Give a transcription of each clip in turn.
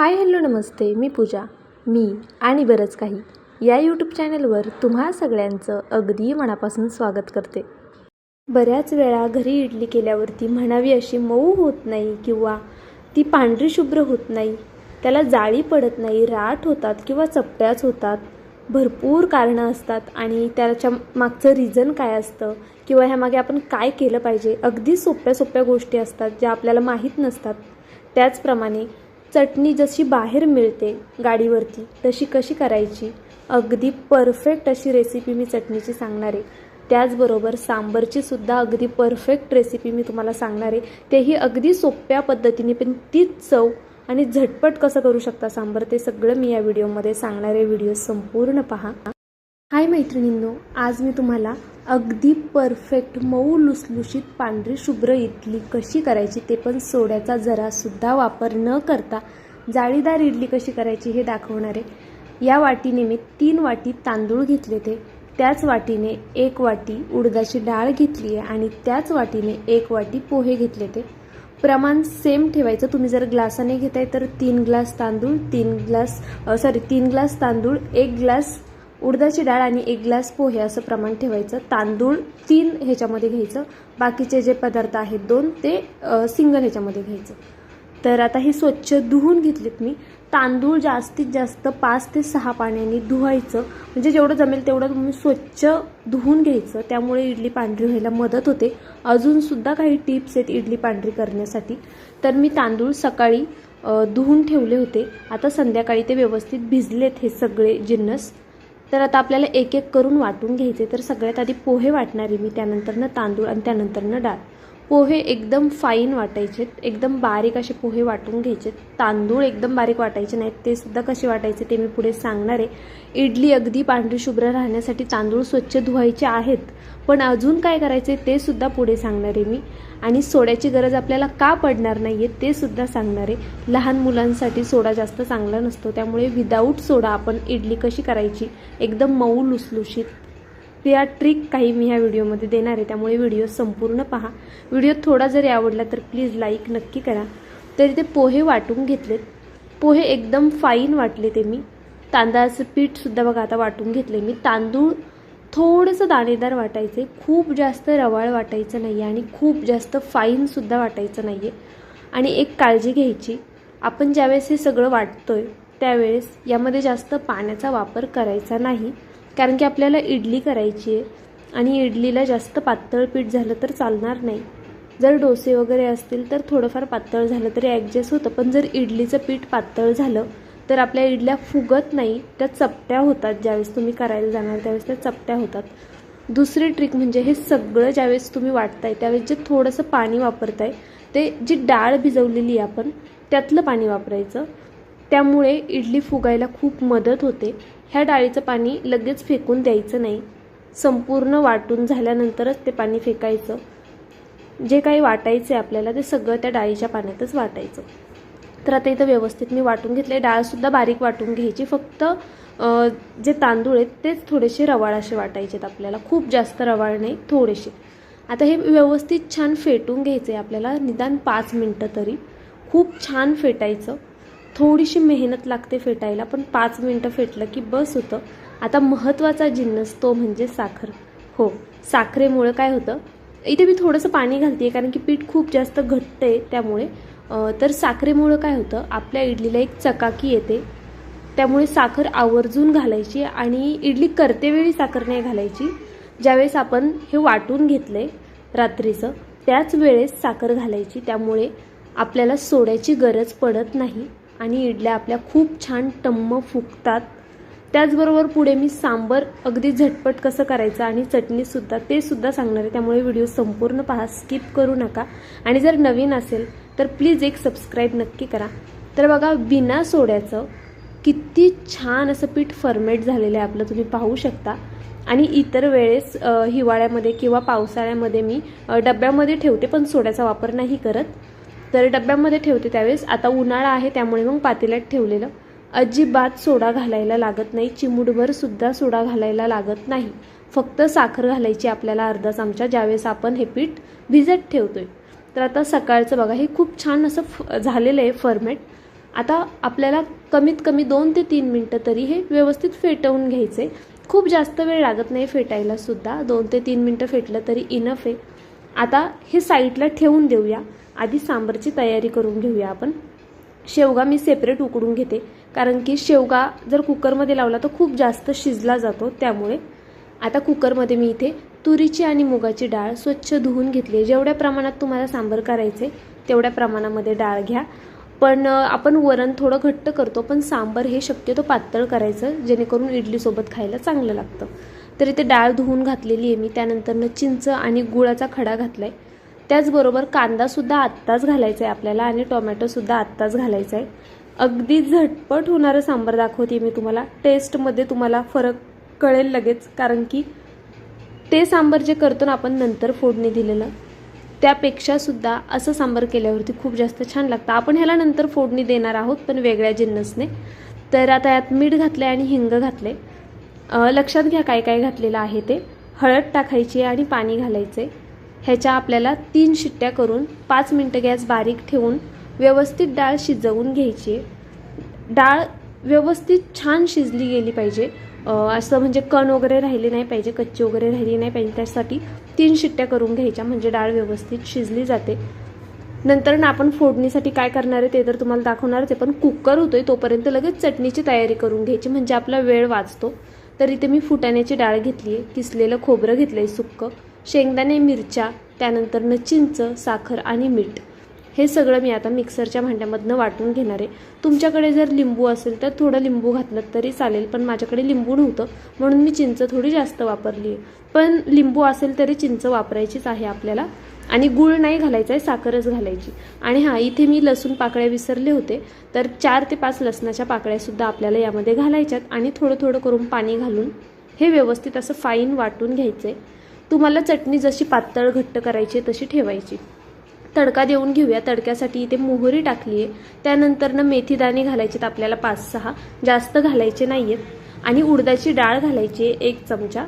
Hi hello नमस्ते मी पूजा मी आणि बरंच काही. या यूट्यूब चॅनलवर तुम्हा सगळ्यांचं अगदी मनापासून स्वागत करते. बऱ्याच वेळा घरी इडली केल्यावरती म्हणावी अशी मऊ होत नाही किंवा ती पांढरी शुभ्र होत नाही त्याला जाळी पडत नाही राठ होतात किंवा चपट्याच होतात भरपूर कारणं असतात आणि त्याच्या मागचं रिझन काय असतं किंवा ह्यामागे आपण काय केलं पाहिजे अगदी सोप्या सोप्या गोष्टी असतात ज्या आपल्याला माहीत नसतात. त्याचप्रमाणे चटणी जशी बाहेर मिळते गाडीवरती तशी कशी करायची? अगदी परफेक्ट अशी रेसिपी मी चटणीची सांगणार आहे. त्याचबरोबर सांबरची सुद्धा अगदी परफेक्ट रेसिपी मी तुम्हाला सांगणार आहे. तेही अगदी सोप्या पद्धतीने पण तीच चव आणि झटपट कसं करू शकता सांबर ते सगळं मी या व्हिडिओमध्ये सांगणार आहे. व्हिडिओ संपूर्ण पहा. हाय मैत्रिणींनो आज मी तुम्हाला अगदी परफेक्ट मऊ लुसलुशीत पांढरी शुभ्र इडली कशी करायची ते पण सोड्याचा जरासुद्धा वापर न करता जाळीदार इडली कशी करायची हे दाखवणार आहे. या वाटीने मी तीन वाटी तांदूळ घेतले ते त्याच वाटीने एक वाटी उडदाची डाळ घेतली आहे आणि त्याच वाटीने एक वाटी पोहे घेतले ते प्रमाण सेम ठेवायचं. तुम्ही जर ग्लासाने घेताय तर तीन ग्लास तांदूळ तीन ग्लास सॉरी तीन ग्लास तांदूळ एक ग्लास उडदाची डाळ आणि एक ग्लास पोहे असं प्रमाण ठेवायचं. तांदूळ तीन ह्याच्यामध्ये घ्यायचं. बाकीचे जे पदार्थ आहेत दोन ते सिंगल ह्याच्यामध्ये घ्यायचं. तर आता हे स्वच्छ धुवून घेतलेत मी. तांदूळ जास्तीत जास्त पाच ते सहा पाण्याने धुवायचं. म्हणजे जेवढं जमेल तेवढं तुम्ही स्वच्छ धुवून घ्यायचं. त्यामुळे इडली पांढरी व्हायला मदत होते. अजूनसुद्धा काही टिप्स आहेत इडली पांढरी करण्यासाठी. तर मी तांदूळ सकाळी धुवून ठेवले होते. आता संध्याकाळी ते व्यवस्थित भिजलेत हे सगळे जिन्नस. तर आता आपल्याला एक एक करून वाटून घ्यायचे. तर सगळ्यात आधी पोहे वाटणारे मी त्यानंतरनं तांदूळ आणि त्यानंतरनं डाळ. पोहे एकदम फाईन वाटायचे एकदम बारीक असे पोहे वाटून घ्यायचे तांदूळ एकदम बारीक वाटायचे नाहीत ते सुद्धा कसे वाटायचे ते मी पुढे सांगणार आहे. इडली अगदी पांढरी शुभ्र राहण्यासाठी तांदूळ स्वच्छ धुवायचे आहेत पण अजून काय करायचे ते सुद्धा पुढे सांगणार आहे मी. आणि सोड्याची गरज आपल्याला का पडणार नाही आहे ते सुद्धा सांगणार आहे. लहान मुलांसाठी सोडा जास्त चांगला नसतो त्यामुळे विदाऊट सोडा आपण इडली कशी करायची? एकदम मऊ लुसलुशीत त्या ट्रिक काही मी ह्या व्हिडिओमध्ये देणार आहे. त्यामुळे व्हिडिओ संपूर्ण पहा. व्हिडिओ थोडा जरी आवडला तर प्लीज लाईक नक्की करा. तरी ते पोहे वाटून घेतलेत. पोहे एकदम फाईन वाटले ते मी. तांदळाचं पीठसुद्धा बघा आता वाटून घेतले मी. तांदूळ थोडंसं दाणेदार वाटायचे खूप जास्त रवाळ वाटायचं नाही आहे आणि खूप जास्त फाईनसुद्धा वाटायचं नाही आहे आणि एक काळजी घ्यायची. आपण ज्यावेळेस हे सगळं वाटतोय त्यावेळेस यामध्ये जास्त पाण्याचा वापर करायचा नाही. कारण की आपल्याला इडली करायची आहे आणि इडलीला जास्त पातळ पीठ झालं तर चालणार नाही. जर डोसे वगैरे असतील तर थोडंफार पातळ झालं तरी ॲडजस्ट होतं. पण जर इडलीचं पीठ पातळ झालं तर आपल्या इडल्या फुगत नाही त्या चपट्या होतात ज्यावेळेस तुम्ही करायला जाणार त्यावेळेस त्या चपट्या होतात. दुसरी ट्रिक म्हणजे हे सगळं ज्यावेळेस तुम्ही वाटताय त्यावेळेस जे थोडंसं पाणी वापरताय ते जी डाळ भिजवलेली आहे आपण त्यातलं पाणी वापरायचं. त्यामुळे इडली फुगायला खूप मदत होते. ह्या डाळीचं पाणी लगेच फेकून द्यायचं नाही. संपूर्ण वाटून झाल्यानंतरच ते पाणी फेकायचं. जे काही वाटायचं आहे आपल्याला ते सगळं त्या डाळीच्या पाण्यातच वाटायचं. तर आता इथं व्यवस्थित मी वाटून घेतले डाळसुद्धा बारीक वाटून घ्यायची. फक्त जे तांदूळ आहेत तेच थोडेसे रवाळ असे वाटायचे आहेत आपल्याला. खूप जास्त रवाळ नाही थोडेसे. आता हे व्यवस्थित छान फेटून घ्यायचं आहे आपल्याला. निदान पाच मिनटं तरी. खूप छान फेटायचं. थोडीशी मेहनत लागते फेटायला पण पाच मिनटं फेटलं की बस होतं. आता महत्त्वाचा जिन्नस तो म्हणजे साखर. हो साखरेमुळं काय होतं? इथे मी थोडंसं पाणी घालते कारण की पीठ खूप जास्त घट्ट आहे त्यामुळे तर साखरेमुळं काय होतं? आपल्या इडलीला एक चकाकी येते. त्यामुळे साखर आवर्जून घालायची आणि इडली करतेवेळी साखर नाही घालायची. ज्यावेळेस आपण हे वाटून घेतलं आहे रात्रीचं त्याच वेळेस साखर घालायची. त्यामुळे आपल्याला सोड्याची गरज पडत नाही. आणि इडल्या आपल्या खूप छान टम्म फुगतात त्याचबरोबर पुढे मी सांबर अगदी झटपट कसं करायचं आणि चटणीसुद्धा ते सुद्धा सांगणार आहे. त्यामुळे व्हिडिओ संपूर्ण पहा स्किप करू नका. आणि जर नवीन असेल तर प्लीज एक सबस्क्राईब नक्की करा. तर बघा बिना सोड्याचं किती छान असं पीठ फर्मेट झालेलं आहे आपलं तुम्ही पाहू शकता. आणि इतर वेळेस हिवाळ्यामध्ये किंवा पावसाळ्यामध्ये मी डब्यामध्ये ठेवते पण सोड्याचा वापर नाही करत. तर डब्यामध्ये ठेवते त्यावेळेस. आता उन्हाळा आहे त्यामुळे मग पातेल्यात ठेवलेलं. अजिबात सोडा घालायला लागत नाही. चिमूटभर सुद्धा सोडा घालायला लागत नाही. फक्त साखर घालायची आपल्याला अर्धा चमचा ज्यावेळेस आपण हे पीठ भिजत ठेवतोय. तर आता सकाळचं बघा हे खूप छान असं फ झालेलं आहे फर्मेट. आता आपल्याला कमीत कमी दोन ते तीन मिनटं तरी हे व्यवस्थित फेटवून घ्यायचे खूप जास्त वेळ लागत नाही फेटायला सुद्धा. दोन ते तीन मिनटं फेटलं तरी इनफ आहे. आता हे साईडला ठेवून देऊया. आधी सांबरची तयारी करून घेऊया आपण. शेवगा मी सेपरेट उकडून घेते. कारण की शेवगा जर कुकरमध्ये लावला तर खूप जास्त शिजला जातो त्यामुळे. आता कुकरमध्ये मी इथे तुरीची आणि मुगाची डाळ स्वच्छ धुवून घेतली आहे. जेवढ्या प्रमाणात तुम्हाला सांबर करायचे तेवढ्या प्रमाणामध्ये डाळ घ्या. पण आपण वरण थोडं घट्ट करतो पण सांबर हे शक्यतो पातळ करायचं जेणेकरून इडलीसोबत खायला चांगलं लागतं. तर इथे डाळ धुवून घातलेली आहे मी. त्यानंतरनं चिंच आणि गुळाचा खडा घातला आहे त्याचबरोबर कांदासुद्धा आत्ताच घालायचा आहे आपल्याला आणि टोमॅटोसुद्धा आत्ताच घालायचा आहे अगदी झटपट होणारं सांबार दाखवते मी तुम्हाला. टेस्टमध्ये तुम्हाला फरक कळेल लगेच कारण की ते सांबार जे करतो ना आपण नंतर फोडणी दिलेलं त्यापेक्षासुद्धा असं सांबार केल्यावरती खूप जास्त छान लागतं. आपण ह्याला नंतर फोडणी देणार आहोत पण वेगळ्या जिन्नसने. तर आता यात मीठ घातलं आहे आणि हिंग घातले लक्षात घ्या काय काय घातलेलं आहे ते. हळद टाकायची आणि पाणी घालायचे ह्याच्या आपल्याला तीन शिट्ट्या करून पाच मिनटं गॅस बारीक ठेवून व्यवस्थित डाळ शिजवून घ्यायची. डाळ व्यवस्थित छान शिजली गेली पाहिजे. असं म्हणजे कण वगैरे राहिले नाही पाहिजे कच्ची वगैरे राहिली नाही पाहिजे. त्यासाठी तीन शिट्ट्या करून घ्यायच्या म्हणजे डाळ व्यवस्थित शिजली जाते. नंतर ना आपण फोडणीसाठी काय करणार आहे ते तर तुम्हाला दाखवणार ते पण कुकर होतोय तोपर्यंत लगेच चटणीची तयारी करून घ्यायची म्हणजे आपला वेळ वाचतो. तर इथे मी फुटाण्याची डाळ घेतली आहे किसलेलं खोबरं घेतलं आहे सुक्कं. शेंगदाणे मिरच्या त्यानंतरनं चिंच साखर आणि मीठ. हे सगळं मी आता मिक्सरच्या भांड्यामधनं वाटून घेणार आहे. तुमच्याकडे जर लिंबू असेल तर थोडं लिंबू घातलं तरी चालेल पण माझ्याकडे लिंबू नव्हतं म्हणून मी चिंच थोडी जास्त वापरली आहे पण लिंबू असेल तरी चिंच वापरायचीच आहे आपल्याला. आणि गूळ नाही घालायचा आहे साखरच घालायची. आणि हां इथे मी लसूण पाकळ्या विसरले होते तर चार ते पाच लसणाच्या पाकळ्यासुद्धा आपल्याला यामध्ये घालायच्यात. आणि थोडं थोडं करून पाणी घालून हे व्यवस्थित असं फाईन वाटून घ्यायचं आहे तुम्हाला चटणी जशी पातळ घट्ट करायची आहे तशी ठेवायची. तडका देऊन घेऊया. तडक्यासाठी इथे मोहरी टाकली आहे. त्यानंतरनं मेथीदाणे घालायचेत आपल्याला पाच सहा जास्त घालायचे नाही आहेत आणि उडदाची डाळ घालायची आहे एक चमचा.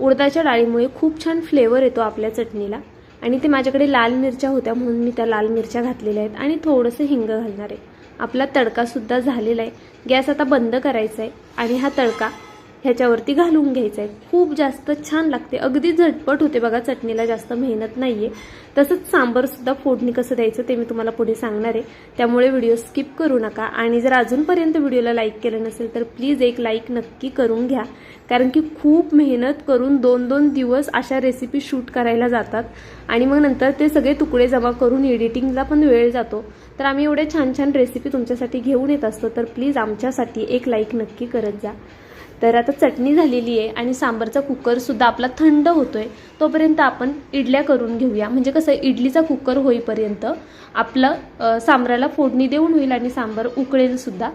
उडदाच्या डाळीमुळे खूप छान फ्लेवर येतो आपल्या चटणीला. आणि ते माझ्याकडे लाल मिरच्या होत्या म्हणून मी त्या लाल मिरच्या घातलेल्या आहेत. आणि थोडंसं हिंग घालणार आहे. आपला तडकासुद्धा झालेला आहे. गॅस आता बंद करायचा आहे. आणि हा तडका ह्याच्यावरती घालून घ्यायचं आहे खूप जास्त छान लागते. अगदी झटपट होते बघा चटणीला जास्त मेहनत नाही आहे तसंच सांबरसुद्धा फोडणी कसं द्यायचं ते मी तुम्हाला पुढे सांगणार आहे. त्यामुळे व्हिडिओ स्किप करू नका. आणि जर अजूनपर्यंत व्हिडिओला लाईक केलं नसेल तर प्लीज एक लाईक नक्की करून घ्या. कारण की खूप मेहनत करून दोन दोन दिवस अशा रेसिपी शूट करायला जातात. आणि मग नंतर ते सगळे तुकडे जमा करून एडिटिंगला पण वेळ जातो. तर आम्ही एवढे छान छान रेसिपी तुमच्यासाठी घेऊन येत असतो. तर प्लीज आमच्यासाठी एक लाईक नक्की करत जा. तर आता चटणी झालेली आहे आणि सांबारचा कुकरसुद्धा आपला थंड होतो आहे तोपर्यंत आपण इडल्या करून घेऊया. म्हणजे कसं इडलीचा कुकर होईपर्यंत आपलं सांबराला फोडणी देऊन होईल आणि सांबार उकळेलसुद्धा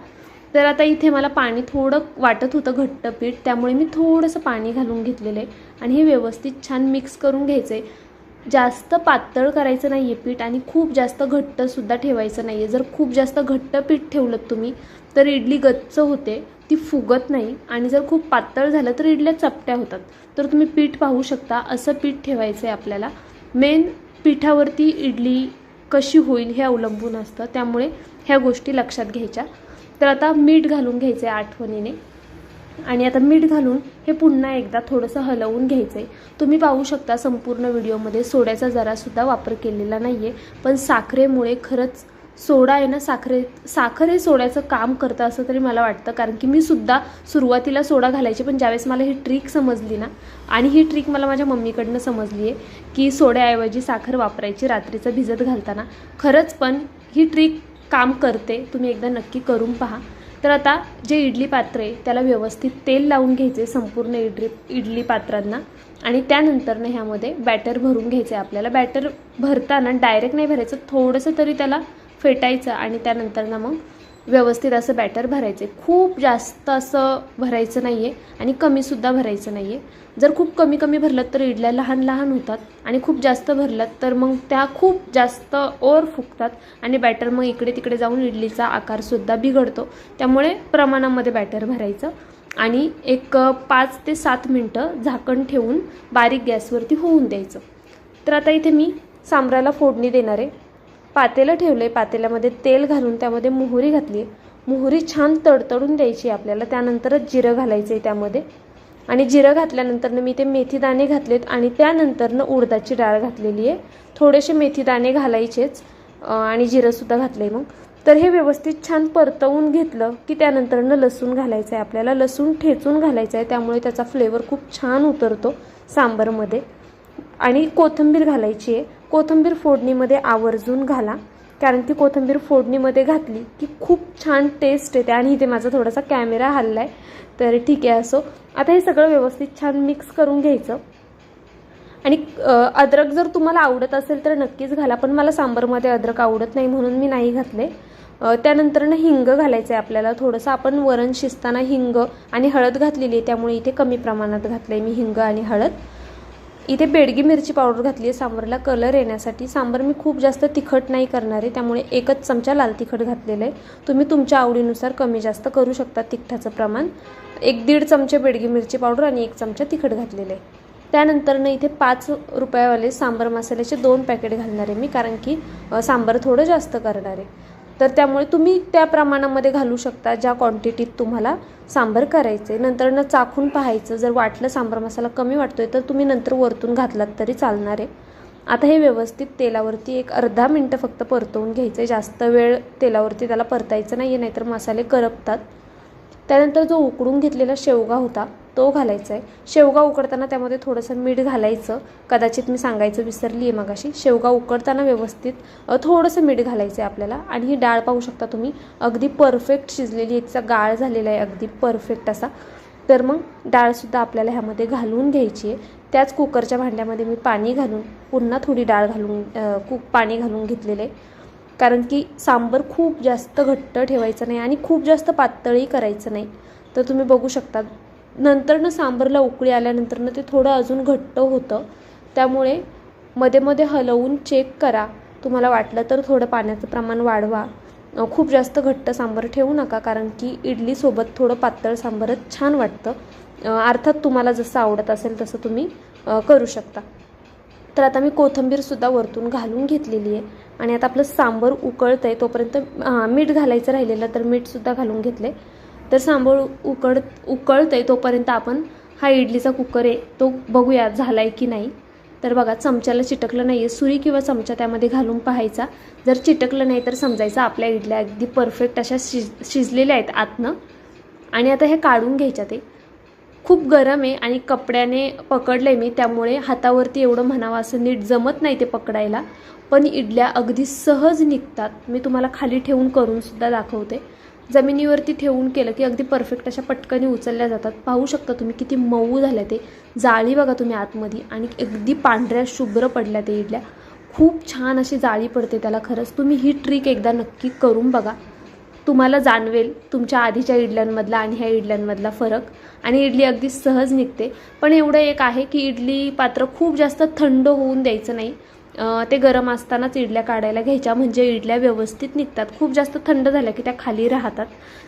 तर आता इथे मला पाणी थोडं वाटत होतं घट्ट पीठ त्यामुळे मी थोडंसं पाणी घालून घेतलेलं आहे आणि हे व्यवस्थित छान मिक्स करून घ्यायचं आहे जास्त पातळ करायचं नाही आहे पीठ आणि खूप जास्त घट्टसुद्धा ठेवायचं नाही आहे जर खूप जास्त घट्ट पीठ ठेवलं तुम्ही तर इडली गच्च होते. ती फुगत नाही आणि जर खूप पातळ झालं तर इडल्या चपट्या होतात. तर तुम्ही पीठ पाहू शकता. असं पीठ ठेवायचं आहे आपल्याला. मेन पिठावरती इडली कशी होईल हे अवलंबून असतं. त्यामुळे ह्या गोष्टी लक्षात घ्यायच्या. तर आता मीठ घालून घ्यायचं आहे आठवणीने. आणि आता मीठ घालून हे पुन्हा एकदा थोडंसं हलवून घ्यायचं आहे तुम्ही पाहू शकता संपूर्ण व्हिडिओमध्ये सोड्याचा जरासुद्धा वापर केलेला नाही आहे पण साखरेमुळे खरंच सोडा आहे ना साखरे साखर हे सोड्याचं काम करतं असं तरी मला वाटतं. कारण की मी सुद्धा सुरुवातीला सोडा घालायची पण ज्यावेळेस मला ही ट्रिक समजली ना आणि ही ट्रिक मला माझ्या मम्मीकडनं समजली आहे की सोड्याऐवजी साखर वापरायची रात्रीचं भिजत घालताना. खरंच पण ही ट्रिक काम करते तुम्ही एकदा नक्की करून पहा. तर आता जे इडली पात्र आहे त्याला व्यवस्थित तेल लावून घ्यायचे संपूर्ण इडली इडली पात्रांना. आणि त्यानंतरनं ह्यामध्ये बॅटर भरून घ्यायचं आहे आपल्याला. बॅटर भरताना डायरेक्ट नाही भरायचं थोडंसं तरी त्याला फेटायचं आणि त्यानंतर ना मग व्यवस्थित असं बॅटर भरायचं. आहे खूप जास्त असं भरायचं नाही आहे आणि कमीसुद्धा भरायचं नाही आहे जर खूप कमी कमी भरलं तर इडल्या लहान लहान होतात आणि खूप जास्त भरलं तर मग त्या खूप जास्त ओर फुगतात आणि बॅटर मग इकडे तिकडे जाऊन इडलीचा आकारसुद्धा बिघडतो. त्यामुळे प्रमाणामध्ये बॅटर भरायचं आणि एक पाच ते सात मिनटं झाकण ठेवून बारीक गॅसवरती होऊन द्यायचं. तर आता इथे मी सांबराला फोडणी देणार आहे. पातेलं ठेवलं आहे पातेल्यामध्ये तेल घालून त्यामध्ये मोहरी घातली मोहरी छान तडतडून द्यायची आपल्याला त्यानंतरच जिरं घालायचं आहे त्यामध्ये. आणि जिरं घातल्यानंतरनं मी ते मेथी दाणे घातलेत आणि त्यानंतरनं उडदाची डाळ घातलेली आहे. थोडेसे मेथी दाणे घालायचेच आणि जिरंसुद्धा घातलं आहे मग. तर हे व्यवस्थित छान परतवून घेतलं की त्यानंतरनं लसूण घालायचं आहे आपल्याला. लसूण ठेचून घालायचं आहे त्यामुळे त्याचा फ्लेवर खूप छान उतरतो सांबरमध्ये. आणि कोथिंबीर घालायची आहे. कोथिंबीर फोडणीमध्ये आवर्जून घाला. कारण ती कोथिंबीर फोडणीमध्ये घातली की खूप छान टेस्ट येते. आणि इथे माझा थोडासा कॅमेरा हल्ला आहे तर ठीक आहे असो. आता हे सगळं व्यवस्थित छान मिक्स करून घ्यायचं. आणि अद्रक जर तुम्हाला आवडत असेल तर नक्कीच घाला. पण मला सांबारमध्ये अद्रक आवडत नाही म्हणून मी नाही घातले. त्यानंतरनं हिंग घालायचं आहे आपल्याला. थोडंसं आपण वरण शिजताना हिंग आणि हळद घातलेली आहे. त्यामुळे इथे कमी प्रमाणात घातलं आहे मी हिंग आणि हळद. इथे बेडगी मिरची पावडर घातली आहे सांबारला कलर येण्यासाठी. सांबार मी खूप जास्त तिखट नाही करणार आहे त्यामुळे एकच चमचा लाल तिखट घातलेलं आहे. तुम्ही तुमच्या आवडीनुसार कमी जास्त करू शकता तिखटाचं प्रमाण. एक दीड चमचे बेडगी मिरची पावडर आणि एक चमचा तिखट घातलेलं आहे. त्यानंतरनं इथे पाच रुपयावाले सांबार मसाल्याचे दोन पॅकेट घालणार आहे मी कारण की सांबार थोडं जास्त करणार आहे. तर त्यामुळे तुम्ही त्या प्रमाणामध्ये घालू शकता ज्या क्वांटिटीत तुम्हाला सांबार करायचे नंतरनं चाखून पाहायचं. जर वाटलं सांबार मसाला कमी वाटतोय तर तुम्ही नंतर वरतून घातलात तरी चालणार आहे. आता हे व्यवस्थित तेलावरती एक अर्धा मिनटं फक्त परतवून घ्यायचं जास्त वेळ तेलावरती त्याला परतायचं नाही आहे नाहीतर मसाले करपतात. त्यानंतर जो उकडून घेतलेला शेवगा होता तो घालायचा आहे शेवगा उकडताना त्यामध्ये थोडंसं मीठ घालायचं. कदाचित मी सांगायचं विसरली आहे मगाशी. शेवगा उकडताना व्यवस्थित थोडंसं मीठ घालायचं आहे आपल्याला. आणि ही डाळ पाहू शकता तुम्ही अगदी परफेक्ट शिजलेली आहे तिचा गाळ झालेला आहे अगदी परफेक्ट असा. तर मग डाळसुद्धा आपल्याला ह्यामध्ये घालून घ्यायची आहे त्याच कुकरच्या भांड्यामध्ये मी पाणी घालून पुन्हा थोडी डाळ घालून कुक पाणी घालून घेतलेलं आहे कारण की सांबर खूप जास्त घट्ट ठेवायचं नाही आणि खूप जास्त पातळही करायचं नाही. तर तुम्ही बघू शकता नंतरनं सांबरला उकळी आल्यानंतरनं ते थोडं अजून घट्ट होतं. त्यामुळे मध्ये मध्ये हलवून चेक करा. तुम्हाला वाटलं तर थोडं पाण्याचं प्रमाण वाढवा. खूप जास्त घट्ट सांबर ठेवू नका कारण की इडलीसोबत थोडं पातळ सांबरच छान वाटतं. अर्थात तुम्हाला जसं आवडत असेल तसं तुम्ही करू शकता. तर आता मी कोथिंबीरसुद्धा वरतून घालून घेतलेली आहे. आणि आता आपलं सांबर उकळतं आहे तोपर्यंत मीठ घालायचं राहिलेलं तर मीठसुद्धा घालून घेतले तर सांबर उकड उकळतं आहे तोपर्यंत आपण हा इडलीचा कुकर आहे तो बघूया झाला आहे की नाही. तर बघा चमच्याला चिटकलं नाही आहे सुरी किंवा चमचा त्यामध्ये घालून पाहायचा. जर चिटकलं नाही तर समजायचं आपल्या इडल्या अगदी परफेक्ट अशा शिज शिजलेल्या आहेत आतनं. आणि आता हे काढून घ्यायच्या ते. खूप गरम आहे आणि कपड्याने पकडलं आहे मी त्यामुळे हातावरती एवढं म्हणावं असं नीट जमत नाही ते पकडायला. पण इडल्या अगदी सहज निघतात. मी तुम्हाला खाली ठेवून करूनसुद्धा दाखवते. जमिनीवरती ठेवून केलं की अगदी परफेक्ट अशा पटकनी उचलल्या जातात. पाहू शकता तुम्ही किती मऊ झाल्या ते. जाळी बघा तुम्ही आतमध्ये आणि अगदी पांढऱ्या शुभ्र पडल्या ते इडल्या. खूप छान अशी जाळी पडते त्याला खरंच. तुम्ही ही ट्रिक एकदा नक्की करून बघा. तुम्हाला जाणवेल तुमच्या आधीच्या इडल्यांमधला आणि ह्या इडल्यांमधला फरक. आणि इडली अगदी सहज निघते. पण एवढं एक आहे की इडली पात्र खूप जास्त थंड होऊन द्यायचं नाही. ते गरम असतानाच इडल्या काढायला घ्यायच्या. म्हणजे इडल्या व्यवस्थित निघतात. खूप जास्त थंड झाल्या की त्या खाली राहतात.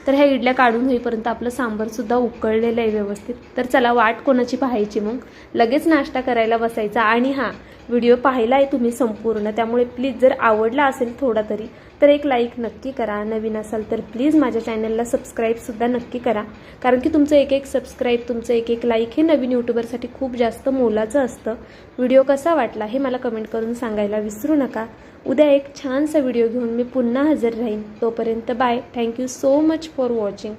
तर ह्या इडल्या काढून होईपर्यंत आपलं सांबारसुद्धा उकळलेलं आहे व्यवस्थित. तर चला वाट कोणाची पाहायची मग? लगेच नाश्ता करायला बसायचा. आणि हां व्हिडिओ पाहिला आहे तुम्ही संपूर्ण. त्यामुळे प्लीज जर आवडला असेल थोडा तरी तर एक लाईक नक्की करा. नवीन असाल तर प्लीज माझ्या चॅनलला सबस्क्राईबसुद्धा नक्की करा. कारण की तुमचं एक एक सबस्क्राईब तुमचं एक एक लाईक हे नवीन यूट्यूबरसाठी खूप जास्त मोलाचं असतं. व्हिडिओ कसा वाटला हे मला कमेंट करून सांगायला विसरू नका. उद्या एक छानसा व्हिडिओ घेऊन मी पुन्हा हजर राहीन. तोपर्यंत bye thank you so much for watching